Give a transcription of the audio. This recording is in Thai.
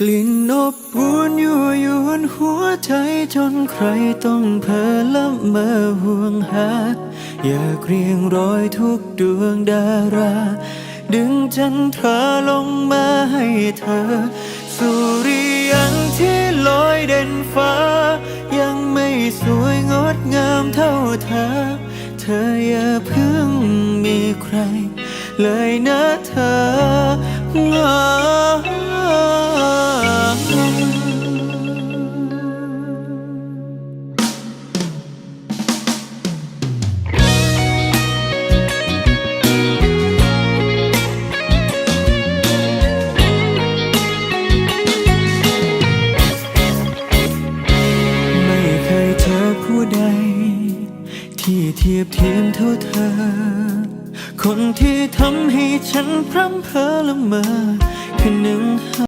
กลิ่นอบอุ่นยั่วยวนหัวใจจนใครต้องเพ้อละเมอห่วงหา อยากเรียงรอยทุกดวงดารา ดึงจันทราลงมาให้เธอ สุริยังที่ลอยเด่นฟ้า ยังไม่สวยงดงามเท่าเธอ เธออย่าเพิ่งมีใคร เลยนะเธอ ที่เทียบเทียมเท่าเธอ คนที่ทำให้ฉันพร่ำเพ้อละเมอคือหนึ่ง